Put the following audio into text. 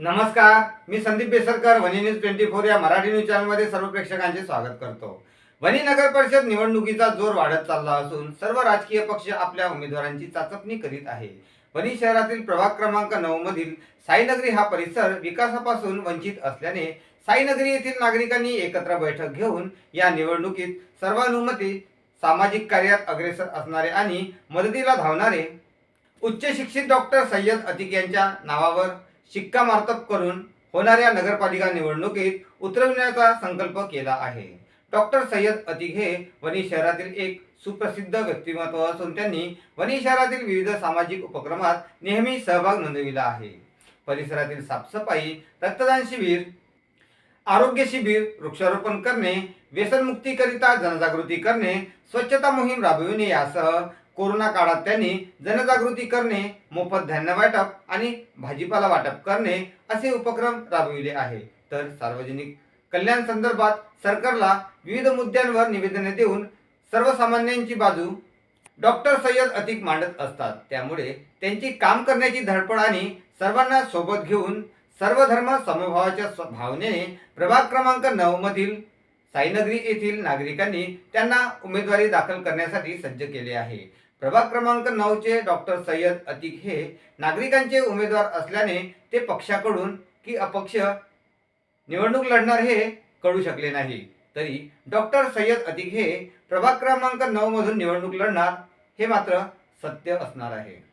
नमस्कार मी संदीप बेसरकर वनी न्यूज ट्वेंटी फोर या मराठी न्यूज चॅनलमध्ये सर्व प्रेक्षकांचे स्वागत करतो. वनी नगर परिषद निवडणुकीचा जोर वाढत चालला असून सर्व राजकीय पक्ष आपल्या उमेदवारांची चाचपणी करीत आहे. वनी शहरातील प्रभाग क्रमांक नऊ मधील साईनगरी हा परिसर विकासापासून वंचित असल्याने साईनगरी येथील नागरिकांनी एकत्र बैठक घेऊन या निवडणुकीत सर्वानुमते सामाजिक कार्यात अग्रेसर असणारे आणि मदतीला धावणारे उच्च शिक्षित डॉक्टर सय्यद अतिक यांच्या नावावर शिक्कामार्तब करून होणाऱ्या नगरपालिका निवडणुकीत उतरविण्याचा संकल्प केला आहे. डॉक्टर सय्यद अतिक हे वणी शहरातील एक सुप्रसिद्ध व्यक्तिमत्व असून त्यांनी वणी शहरातील विविध सामाजिक उपक्रमात नेहमी सहभाग नोंदविला आहे. परिसरातील साफसफाई रक्तदान शिबिर आरोग्य शिबिर वृक्षारोपण करणे व्यसनमुक्तीकरिता जनजागृती करणे स्वच्छता मोहीम राबविणे यासह कोरोना काळात त्यांनी जनजागृती करणे मोफत धान्य वाटप आणि भाजीपाला वाटप करणे असे उपक्रम राबविले आहे. तर सार्वजनिक कल्याण संदर्भात सरकारला विविध मुद्द्यांवर निवेदने देऊन सर्वसामान्यांची बाजू डॉक्टर सय्यद अतिक मांडत असतात. त्यामुळे त्यांची काम करण्याची धडपड आणि सर्वांना सोबत घेऊन सर्व धर्म समभावाच्या भावनेने प्रभाग क्रमांक नऊ मधील साईनगरी येथील नागरिकांनी त्यांना उमेदवारी दाखल करण्यासाठी सज्ज केले आहे. प्रभाग क्रमांक नऊचे डॉक्टर सय्यद अतिक हे नागरिकांचे उमेदवार असल्याने ते पक्षाकडून की अपक्ष निवडणूक लढणार हे कळू शकले नाही. तरी डॉक्टर सय्यद अतिक हे प्रभाग क्रमांक नऊमधून निवडणूक लढणार हे मात्र सत्य असणार आहे.